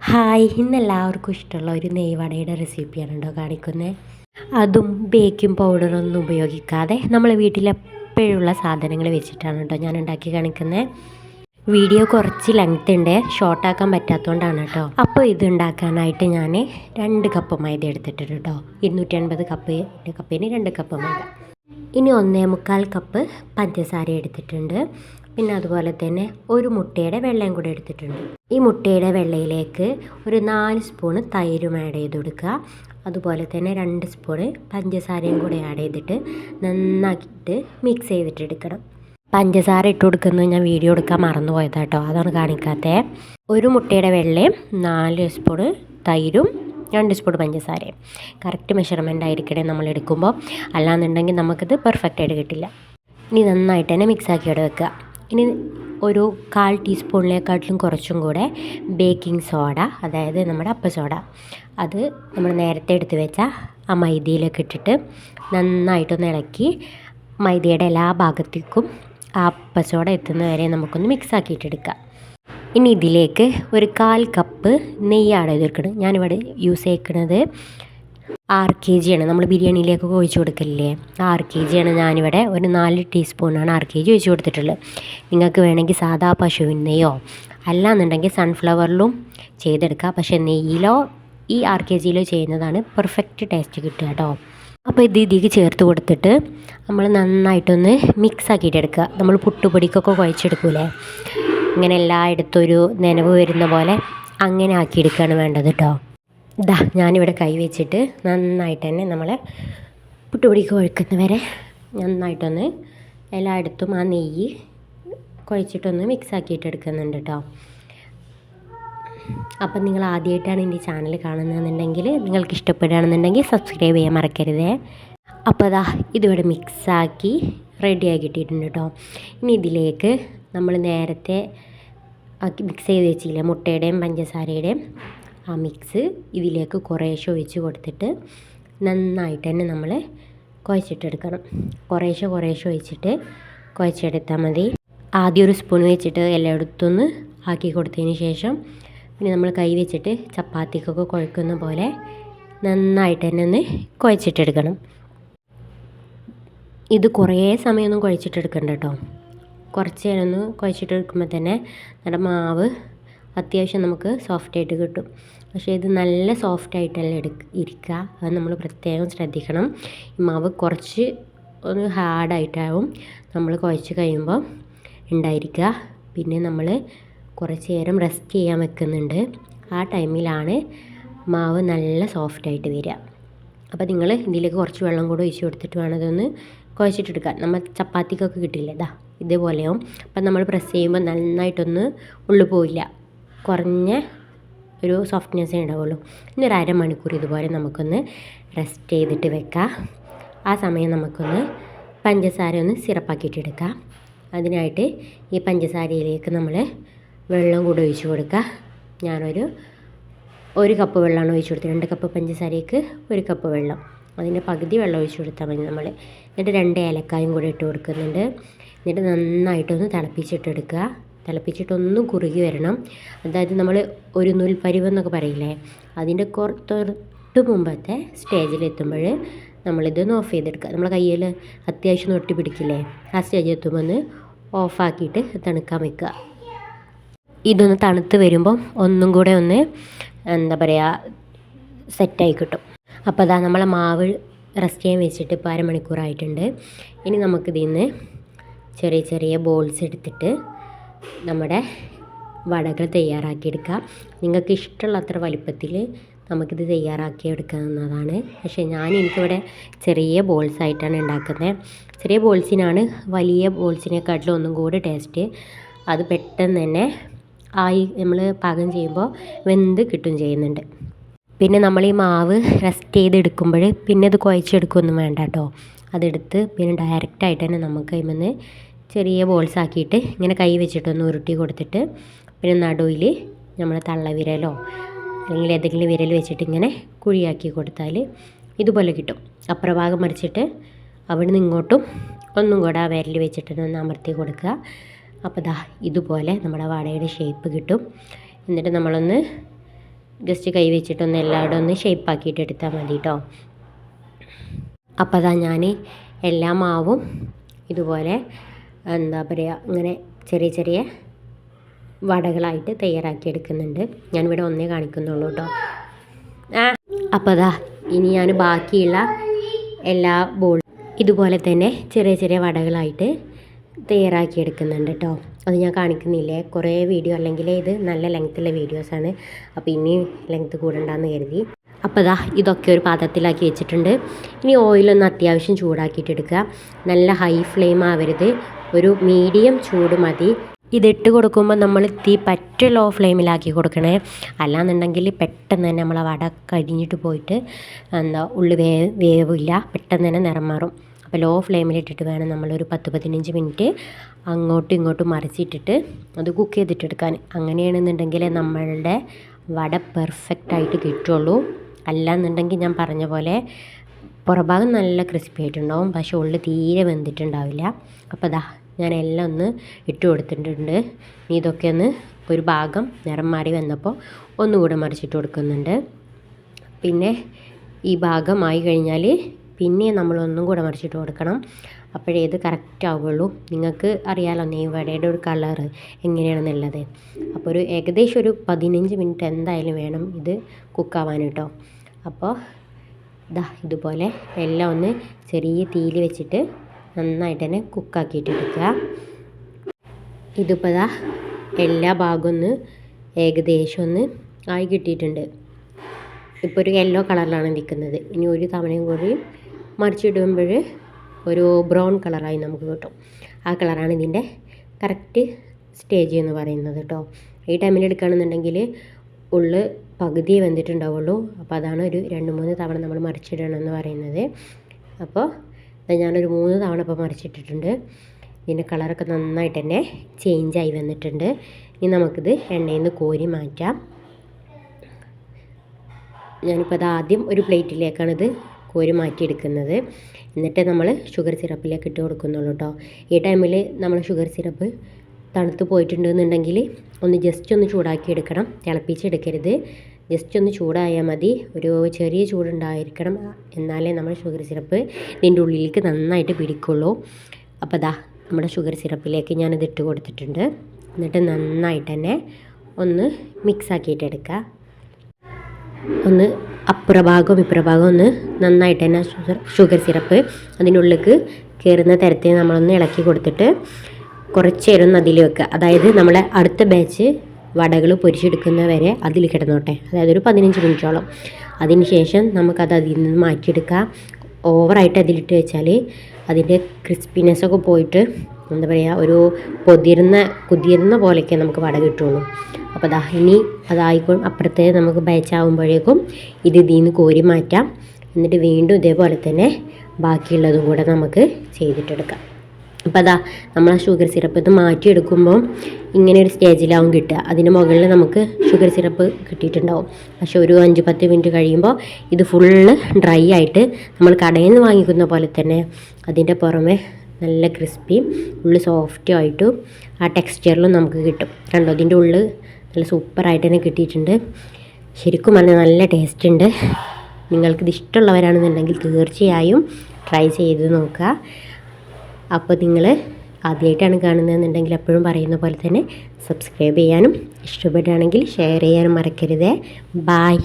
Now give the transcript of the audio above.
Hi ഇന്ന് എല്ലാവർക്കും ഇഷ്ടമുള്ള ഒരു നെയ്വടയുടെ റെസിപ്പിയാണ് കേട്ടോ കാണിക്കുന്നത് അതും ബേക്കിംഗ് പൗഡറൊന്നും ഉപയോഗിക്കാതെ നമ്മൾ വീട്ടിലെപ്പോഴുള്ള സാധനങ്ങൾ വെച്ചിട്ടാണ് കേട്ടോ ഞാൻ ഉണ്ടാക്കി കാണിക്കുന്നത് വീഡിയോ കുറച്ച് ലെങ്ത് ഉണ്ട് ഷോർട്ടാക്കാൻ പറ്റാത്തതുകൊണ്ടാണ് കേട്ടോ അപ്പോൾ ഇത് ഉണ്ടാക്കാനായിട്ട് ഞാൻ രണ്ട് കപ്പ് മൈദ എടുത്തിട്ടുണ്ട് കേട്ടോ ഇരുന്നൂറ്റി അൻപത് കപ്പ് കപ്പിന് രണ്ട് കപ്പ് മൈദ. ഇനി ഒന്നേ മുക്കാൽ കപ്പ് പഞ്ചസാര എടുത്തിട്ടുണ്ട്. പിന്നെ അതുപോലെ തന്നെ ഒരു മുട്ടയുടെ വെള്ളയും കൂടെ എടുത്തിട്ടുണ്ട്. ഈ മുട്ടയുടെ വെള്ളയിലേക്ക് ഒരു നാല് സ്പൂണ് തൈരും ആഡ് ചെയ്ത് കൊടുക്കുക. അതുപോലെ തന്നെ രണ്ട് സ്പൂണ് പഞ്ചസാരയും കൂടെ ആഡ് ചെയ്തിട്ട് നന്നാക്കിയിട്ട് മിക്സ് ചെയ്തിട്ടെടുക്കണം പഞ്ചസാര ഇട്ട് കൊടുക്കുന്നത് ഞാൻ വീഡിയോ എടുക്കാൻ മറന്നു പോയതാട്ടോ അതാണ് കാണിക്കാത്തത് ഒരു മുട്ടയുടെ വെള്ളയും നാല് സ്പൂണ് തൈരും രണ്ട് സ്പൂൺ പഞ്ചസാരയും. കറക്റ്റ് മെഷർമെന്റ് ആയിരിക്കണേ നമ്മൾ എടുക്കുമ്പോൾ അല്ലാന്നുണ്ടെങ്കിൽ നമുക്കിത് പെർഫെക്റ്റ് ആയിട്ട് കിട്ടില്ല. ഇനി നന്നായിട്ട് തന്നെ മിക്സ് ആക്കി ഇവിടെ വെക്കുക. ഇനി ഒരു കാൽ ടീസ്പൂണിനെക്കാട്ടിലും കുറച്ചും കൂടെ ബേക്കിംഗ് സോഡ അതായത് നമ്മുടെ അപ്പ സോഡ അത് നമ്മൾ നേരത്തെ എടുത്ത് വെച്ച ആ മൈദയിലേക്ക് ഇട്ടിട്ട് നന്നായിട്ടൊന്ന് ഇളക്കി മൈദയുടെ എല്ലാ ഭാഗത്തേക്കും ആ അപ്പസോഡ എത്തുന്ന വരെ നമുക്കൊന്ന് മിക്സ് ആക്കിയിട്ടെടുക്കാം ഇനി ഇതിലേക്ക് ഒരു കാൽ കപ്പ് നെയ്യാണ് ചേർക്കുന്നത്. ഞാനിവിടെ യൂസ് ചെയ്ക്കുന്നത് ആറ് കെ ആണ്. നമ്മൾ ബിരിയാണിയിലേക്ക് ഒഴിച്ചു കൊടുക്കില്ലേ ആറ് കെ ജിയാണ് ഞാനിവിടെ ഒരു നാല് ടീസ്പൂണാണ് ആറ് കെ ജി ഒഴിച്ചു കൊടുത്തിട്ടുള്ളത്. നിങ്ങൾക്ക് വേണമെങ്കിൽ സാധാ പശുവിൻ നെയ്യോ അല്ലാന്നുണ്ടെങ്കിൽ സൺഫ്ലവറിലും ചെയ്തെടുക്കുക പക്ഷേ നെയ്യിലോ ഈ ആർ കെ ജിയിലോ ചെയ്യുന്നതാണ് പെർഫെക്റ്റ് ടേസ്റ്റ് കിട്ടുക കേട്ടോ. അപ്പോൾ ഇത് ഇതിലേക്ക് ചേർത്ത് കൊടുത്തിട്ട് നമ്മൾ നന്നായിട്ടൊന്ന് മിക്സ് ആക്കിയിട്ട് എടുക്കുക നമ്മൾ പുട്ടുപൊടിക്കൊക്കെ കുഴച്ചെടുക്കൂലേ? ഇങ്ങനെ എല്ലായിടത്തും ഒരു നനവ് വരുന്ന പോലെ അങ്ങനെ ആക്കിയെടുക്കുകയാണ് വേണ്ടത് കേട്ടോ. ഇതാ ഞാനിവിടെ കൈ വെച്ചിട്ട് നന്നായിട്ട് തന്നെ നമ്മൾ പുട്ടുപൊടിക്ക് കുഴക്കുന്ന വരെ നന്നായിട്ടൊന്ന് എല്ലായിടത്തും ആ നെയ്യ് കുഴച്ചിട്ടൊന്ന് മിക്സ് ആക്കിയിട്ട് എടുക്കുന്നുണ്ട് കേട്ടോ അപ്പം നിങ്ങൾ ആദ്യമായിട്ടാണ് എന്റെ ചാനൽ കാണുന്നതെന്നുണ്ടെങ്കിൽ നിങ്ങൾക്ക് ഇഷ്ടപ്പെടുകയാണെന്നുണ്ടെങ്കിൽ സബ്സ്ക്രൈബ് ചെയ്യാൻ മറക്കരുതേ. അപ്പോൾ അതാ ഇതിവിടെ മിക്സാക്കി റെഡി കിട്ടിയിട്ടുണ്ട് കേട്ടോ ഇനി ഇതിലേക്ക് നമ്മൾ നേരത്തെ ആക്കി മിക്സ് ചെയ്ത് വെച്ചില്ലേ മുട്ടയുടെയും പഞ്ചസാരയുടെയും ആ മിക്സ് ഇതിലേക്ക് കുറേശ്ശെ ഒഴിച്ച് കൊടുത്തിട്ട് നന്നായിട്ട് തന്നെ നമ്മൾ കുഴച്ചിട്ടെടുക്കണം. കുറേശ്ശെ കുറേശ്ശെ ഒഴിച്ചിട്ട് കുഴച്ചെടുത്താൽ മതി. ആദ്യം ഒരു സ്പൂൺ വെച്ചിട്ട് എല്ലായിടത്തുനിന്ന് ആക്കി കൊടുത്തതിന് ശേഷം പിന്നെ നമ്മൾ കൈ വെച്ചിട്ട് ചപ്പാത്തിക്കൊക്കെ കുഴക്കുന്ന പോലെ നന്നായിട്ട് തന്നെ ഒന്ന് കുഴച്ചിട്ടെടുക്കണം. ഇത് കുറേ സമയമൊന്നും കുഴച്ചിട്ടെടുക്കണ്ട കേട്ടോ. കുറച്ച് നേരം ഒന്ന് കുഴച്ചിട്ടെടുക്കുമ്പോൾ തന്നെ നമ്മുടെ മാവ് അത്യാവശ്യം നമുക്ക് സോഫ്റ്റ് ആയിട്ട് കിട്ടും. പക്ഷേ ഇത് നല്ല സോഫ്റ്റ് ആയിട്ടല്ല എടുക്ക ഇരിക്കുക അത് നമ്മൾ പ്രത്യേകം ശ്രദ്ധിക്കണം. മാവ് കുറച്ച് ഒന്ന് ഹാർഡായിട്ടാവും നമ്മൾ കുഴച്ച് കഴിയുമ്പോൾ ഉണ്ടായിരിക്കുക പിന്നെ നമ്മൾ കുറച്ച് നേരം റെസ്റ്റ് ചെയ്യാൻ വെക്കുന്നുണ്ട്. ആ ടൈമിലാണ് മാവ് നല്ല സോഫ്റ്റ് ആയിട്ട് വരിക. അപ്പോൾ നിങ്ങൾ ഇതിലേക്ക് കുറച്ച് വെള്ളം കൂടെ ഒഴിച്ച് കൊടുത്തിട്ട് വേണം അതൊന്ന് കുഴച്ചിട്ടെടുക്കാൻ നമ്മൾ ചപ്പാത്തിക്കൊക്കെ കിട്ടില്ല? ഇതാ ഇതേപോലെയാവും. അപ്പം നമ്മൾ പ്രസ് ചെയ്യുമ്പോൾ നന്നായിട്ടൊന്ന് ഉള്ളു പോയില്ല കുറഞ്ഞ ഒരു സോഫ്റ്റ്നെസ്സേ ഉണ്ടാവുള്ളൂ. ഇനി ഒരു അരമണിക്കൂർ ഇതുപോലെ നമുക്കൊന്ന് റെസ്റ്റ് ചെയ്തിട്ട് വെക്കാം. ആ സമയം നമുക്കൊന്ന് പഞ്ചസാര ഒന്ന് സിറപ്പാക്കിയിട്ടെടുക്കാം. അതിനായിട്ട് ഈ പഞ്ചസാരയിലേക്ക് നമ്മൾ വെള്ളം കൂടെ ഒഴിച്ച് കൊടുക്കുക ഞാനൊരു ഒരു കപ്പ് വെള്ളമാണ് ഒഴിച്ച് കൊടുത്തത്. രണ്ട് കപ്പ് പഞ്ചസാരയ്ക്ക് ഒരു കപ്പ് വെള്ളം. അതിന്റെ പകുതി വെള്ളം ഒഴിച്ച് കൊടുത്താൽ മതി നമ്മൾ എന്നിട്ട് രണ്ട് ഏലക്കായും കൂടെ ഇട്ട് കൊടുക്കുന്നുണ്ട്. എന്നിട്ട് നന്നായിട്ടൊന്ന് തിളപ്പിച്ചിട്ടെടുക്കുക. തിളപ്പിച്ചിട്ടൊന്നും കുറുകി വരണം. അതായത് നമ്മൾ ഒരു നൂൽപ്പരിവ് എന്നൊക്കെ പറയില്ലേ അതിന്റെ തൊട്ട് മുമ്പത്തെ സ്റ്റേജിലെത്തുമ്പോൾ നമ്മളിതൊന്ന് ഓഫ് ചെയ്തെടുക്കുക. നമ്മളെ കയ്യിൽ അത്യാവശ്യം ഒട്ടി പിടിക്കില്ലേ ആ സ്റ്റേജിൽ എത്തുമ്പോൾ ഒന്ന് ഓഫാക്കിയിട്ട് തണുക്കാൻ വെക്കുക. ഇതൊന്ന് തണുത്ത് വരുമ്പം ഒന്നും കൂടെ ഒന്ന് എന്താ പറയുക സെറ്റായി കിട്ടും. അപ്പോൾ അതാ നമ്മളെ മാവ് റെസ്റ്റ് ചെയ്യാൻ വെച്ചിട്ട് ഇപ്പോൾ അരമണിക്കൂറായിട്ടുണ്ട്. ഇനി നമുക്കിതിൽ നിന്ന് ചെറിയ ചെറിയ ബോൾസ് എടുത്തിട്ട് നമ്മുടെ വടകൾ തയ്യാറാക്കിയെടുക്കാം. നിങ്ങൾക്ക് ഇഷ്ടമുള്ള അത്ര വലിപ്പത്തിൽ നമുക്കിത് തയ്യാറാക്കി എടുക്കാവുന്നതാണ് പക്ഷേ ഞാൻ എനിക്കിവിടെ ചെറിയ ബോൾസ് ആയിട്ടാണ് ഉണ്ടാക്കുന്നത്. ചെറിയ ബോൾസിനാണ് വലിയ ബോൾസിനെക്കാട്ടിലും ഒന്നും കൂടി ടേസ്റ്റ് അത് പെട്ടെന്ന് തന്നെ ആയി നമ്മൾ പാകം ചെയ്യുമ്പോൾ വെന്ത് കിട്ടും ചെയ്യുന്നുണ്ട്. പിന്നെ നമ്മൾ ഈ മാവ് റെസ്റ്റ് ചെയ്തെടുക്കുമ്പോൾ പിന്നെ അത് കുഴച്ചെടുക്കുകയൊന്നും വേണ്ട കേട്ടോ. അതെടുത്ത് പിന്നെ ഡയറക്റ്റായിട്ട് തന്നെ നമുക്ക് അതിൽ ചെറിയ ബോൾസ് ആക്കിയിട്ട് ഇങ്ങനെ കൈ വെച്ചിട്ടൊന്ന് ഉരുട്ടി കൊടുത്തിട്ട് പിന്നെ നടുവിൽ നമ്മൾ തള്ളവിരലോ അല്ലെങ്കിൽ ഏതെങ്കിലും വിരൽ വെച്ചിട്ട് ഇങ്ങനെ കുഴിയാക്കി കൊടുത്താൽ ഇതുപോലെ കിട്ടും. അപ്രഭാഗം മറിച്ചിട്ട് അവിടെ നിന്ന് ഇങ്ങോട്ടും ഒന്നും കൂടെ ആ വിരൽ വെച്ചിട്ട് ഒന്ന് അമർത്തി കൊടുക്കുക. അപ്പോൾ ദാ ഇതുപോലെ നമ്മുടെ വടയുടെ ഷേപ്പ് കിട്ടും. എന്നിട്ട് നമ്മളൊന്ന് ജസ്റ്റ് കൈ വെച്ചിട്ടൊന്ന് എല്ലായിടും ഒന്ന് ഷേപ്പാക്കിയിട്ട് എടുത്താൽ മതി കേട്ടോ. അപ്പോൾ അതാ ഞാൻ എല്ലാ മാവും ഇതുപോലെ എന്താ പറയുക ഇങ്ങനെ ചെറിയ ചെറിയ വടകളായിട്ട് തയ്യാറാക്കി എടുക്കുന്നുണ്ട് ഞാനിവിടെ ഒന്നേ കാണിക്കുന്നുള്ളൂ കേട്ടോ ആ അപ്പോൾ അതാ ഇനി ഞാൻ ബാക്കിയുള്ള എല്ലാ ബോൾ ഇതുപോലെ തന്നെ ചെറിയ ചെറിയ വടകളായിട്ട് തയ്യാറാക്കി എടുക്കുന്നുണ്ട് കേട്ടോ അത് ഞാൻ കാണിക്കുന്നില്ലേ? കുറേ വീഡിയോ അല്ലെങ്കിൽ ഇത് നല്ല ലെങ്ത്തുള്ള വീഡിയോസാണ് അപ്പോൾ ഇനി ലെങ്ത്ത് കൂടണ്ടെന്ന് കരുതി. അപ്പോൾ ഇതാ ഇതൊക്കെ ഒരു പാത്രത്തിലാക്കി വെച്ചിട്ടുണ്ട്. ഇനി ഓയിലൊന്ന് അത്യാവശ്യം ചൂടാക്കിയിട്ട് എടുക്കുക നല്ല ഹൈ ഫ്ലെയിം ആവരുത്. ഒരു മീഡിയം ചൂട് മതി. ഇതിട്ട് കൊടുക്കുമ്പോൾ നമ്മൾ തീ പറ്റ ലോ ഫ്ലെയിമിലാക്കി കൊടുക്കണേ. അല്ലാന്നുണ്ടെങ്കിൽ പെട്ടെന്ന് തന്നെ നമ്മളെ വട കരിഞ്ഞിട്ട് പോയിട്ട് എന്താ ഉള്ളു വേ വേവില്ല. പെട്ടെന്ന് തന്നെ നിറം മാറും. അപ്പോൾ ലോ ഫ്ലെയിമിലിട്ടിട്ട് വേണം നമ്മളൊരു പത്ത് പതിനഞ്ച് മിനിറ്റ് അങ്ങോട്ടും ഇങ്ങോട്ടും മറിച്ചിട്ടിട്ട് അത് കുക്ക് ചെയ്തിട്ടെടുക്കാൻ. അങ്ങനെയാണെന്നുണ്ടെങ്കിൽ നമ്മളുടെ വട പെർഫെക്റ്റ് ആയിട്ട് കിട്ടുള്ളൂ. അല്ലാന്നുണ്ടെങ്കിൽ ഞാൻ പറഞ്ഞ പോലെ പുറഭാഗം നല്ല ക്രിസ്പി ആയിട്ടുണ്ടാവും. പക്ഷേ ഉള്ളിൽ തീരെ വെന്തിട്ടുണ്ടാവില്ല. അപ്പോൾ ദാ ഞാൻ എല്ലാം ഒന്ന് ഇട്ട് കൊടുത്തിട്ടുണ്ട്. ഇനി ഇതൊക്കെ ഒന്ന് ഒരു ഭാഗം നിറം മാറി വന്നപ്പോൾ ഒന്നുകൂടെ മറിച്ചിട്ട് കൊടുക്കുന്നുണ്ട്. പിന്നെ ഈ ഭാഗം ആയി കഴിഞ്ഞാൽ പിന്നെ നമ്മൾ ഒന്നും കൂടെ മറിച്ചിട്ട് കൊടുക്കണം. അപ്പോഴേ ഇത് കറക്റ്റ് ആവുള്ളൂ നിങ്ങൾക്ക് അറിയാലോ നെയ്വടയുടെ ഒരു കളർ എങ്ങനെയാണെന്നുള്ളത്. അപ്പോൾ ഒരു ഏകദേശം ഒരു പതിനഞ്ച് മിനിറ്റ് എന്തായാലും വേണം ഇത് കുക്കാവാൻ കേട്ടോ. അപ്പോൾ ഇതാ ഇതുപോലെ എല്ലാം ഒന്ന് ചെറിയ തീയിൽ വെച്ചിട്ട് നന്നായിട്ട് തന്നെ കുക്കാക്കിയിട്ട് എടുക്കുക ഇതിപ്പോൾ ഇതാ എല്ലാ ഭാഗവും ഒന്ന് ഏകദേശം ഒന്ന് ആയി കിട്ടിയിട്ടുണ്ട്. ഇപ്പോൾ ഒരു യെല്ലോ കളറിലാണ് നിൽക്കുന്നത്. ഇനി ഒരു തവണയും കൂടി മറിച്ചിടുമ്പോൾ ഒരു ബ്രൗൺ കളറായി നമുക്ക് കിട്ടും. ആ കളറാണ് ഇതിന്റെ കറക്റ്റ് സ്റ്റേജ് എന്ന് പറയുന്നത് കേട്ടോ. ഈ ടൈമിൽ എടുക്കുകയാണെന്നുണ്ടെങ്കിൽ ഉള്ളു പകുതി വെന്തിട്ടുണ്ടാവുള്ളൂ. അപ്പോൾ അതാണ് ഒരു രണ്ട് മൂന്ന് തവണ നമ്മൾ മറിച്ചിടണം എന്ന് പറയുന്നത് അപ്പോൾ ഞാനൊരു മൂന്ന് തവണ ഇപ്പോൾ മറിച്ചിട്ടിട്ടുണ്ട്. ഇതിന്റെ കളറൊക്കെ നന്നായിട്ട് തന്നെ ചേഞ്ചായി വന്നിട്ടുണ്ട്. ഇനി നമുക്കിത് എണ്ണയിൽ നിന്ന് കോരി മാറ്റാം. ഞാനിപ്പോൾ അത് ആദ്യം ഒരു പ്ലേറ്റിലേക്കാണിത് കോരി മാറ്റിയെടുക്കുന്നത്. എന്നിട്ട് നമ്മൾ ഷുഗർ സിറപ്പിലേക്ക് ഇട്ട് കൊടുക്കുന്നുള്ളൂ കേട്ടോ ഈ ടൈമിൽ നമ്മൾ ഷുഗർ സിറപ്പ് തണുത്ത് പോയിട്ടുണ്ടെന്നുണ്ടെങ്കിൽ ഒന്ന് ജസ്റ്റ് ഒന്ന് ചൂടാക്കി എടുക്കണം തിളപ്പിച്ചെടുക്കരുത്. ജസ്റ്റ് ഒന്ന് ചൂടായാൽ മതി. ഒരു ചെറിയ ചൂടുണ്ടായിരിക്കണം. എന്നാലേ നമ്മൾ ഷുഗർ സിറപ്പ് ഇതിന്റെ ഉള്ളിലേക്ക് നന്നായിട്ട് പിടിക്കുള്ളൂ. അപ്പോൾ ദാ നമ്മുടെ ഷുഗർ സിറപ്പിലേക്ക് ഞാനിത് ഇട്ട് കൊടുത്തിട്ടുണ്ട്. എന്നിട്ട് നന്നായിട്ട് തന്നെ ഒന്ന് മിക്സ് ആക്കിയിട്ട് എടുക്കുക ഒന്ന് അപ്പുറഭാഗവും ഇപ്പുറഭാഗവും ഒന്ന് നന്നായിട്ട് തന്നെ ഷുഗർ ഷുഗർ സിറപ്പ് അതിനുള്ളിലേക്ക് കയറുന്ന തരത്തിൽ നമ്മളൊന്ന് ഇളക്കി കൊടുത്തിട്ട് കുറച്ച് നേരം അതിൽ വെക്കുക. അതായത് നമ്മളെ അടുത്ത ബാച്ച് വടകൾ പൊരിച്ചെടുക്കുന്ന വരെ അതിൽ കിടന്നോട്ടെ. അതായത് ഒരു പതിനഞ്ച് മിനിറ്റോളം. അതിന് ശേഷം നമുക്കത് അതിൽ നിന്ന് മാറ്റിയെടുക്കാം ഓവറായിട്ട് അതിലിട്ട് വെച്ചാൽ അതിന്റെ ക്രിസ്പിനെസ്സൊക്കെ പോയിട്ട് എന്താ പറയുക ഒരു പൊതിരുന്ന കുതിരുന്ന പോലെയൊക്കെ നമുക്ക് വട കിട്ടുള്ളൂ. അപ്പോൾ ദാ ഇനി അതായിക്കോ അപ്പുറത്തെ നമുക്ക് ബാച്ചാകുമ്പോഴേക്കും ഇത് ഇതിൽ നിന്ന് കോരി മാറ്റാം. എന്നിട്ട് വീണ്ടും ഇതേപോലെ തന്നെ ബാക്കിയുള്ളതും കൂടെ നമുക്ക് ചെയ്തിട്ടെടുക്കാം. അപ്പോൾ അതാ നമ്മൾ ആ ഷുഗർ സിറപ്പ് ഇത് മാറ്റിയെടുക്കുമ്പം ഇങ്ങനെ ഒരു സ്റ്റേജിലാവും കിട്ടുക. അതിന് മുകളിൽ നമുക്ക് ഷുഗർ സിറപ്പ് കിട്ടിയിട്ടുണ്ടാവും. പക്ഷെ ഒരു അഞ്ച് പത്ത് മിനിറ്റ് കഴിയുമ്പോൾ ഇത് ഫുള്ള് ഡ്രൈ ആയിട്ട് നമ്മൾ കടയിൽ നിന്ന് വാങ്ങിക്കുന്ന പോലെ തന്നെ അതിന്റെ പുറമെ നല്ല ക്രിസ്പിയും ഉള്ളിൽ സോഫ്റ്റും ആയിട്ടും ആ ടെക്സ്ചറിലും നമുക്ക് കിട്ടും. കണ്ടോ? അതിന്റെ ഉള്ളിൽ നല്ല സൂപ്പറായിട്ട് തന്നെ കിട്ടിയിട്ടുണ്ട്. ശരിക്കും പറഞ്ഞാൽ നല്ല ടേസ്റ്റ് ഉണ്ട്. നിങ്ങൾക്കിത് ഇഷ്ടമുള്ളവരാണെന്നുണ്ടെങ്കിൽ തീർച്ചയായും ട്രൈ ചെയ്ത് നോക്കുക. അപ്പോൾ നിങ്ങൾ ആദ്യമായിട്ടാണ് കാണുന്നതെന്നുണ്ടെങ്കിൽ എപ്പോഴും പറയുന്ന പോലെ തന്നെ സബ്സ്ക്രൈബ് ചെയ്യാനും ഇഷ്ടപ്പെടുകയാണെങ്കിൽ ഷെയർ ചെയ്യാനും മറക്കരുതേ. ബായ്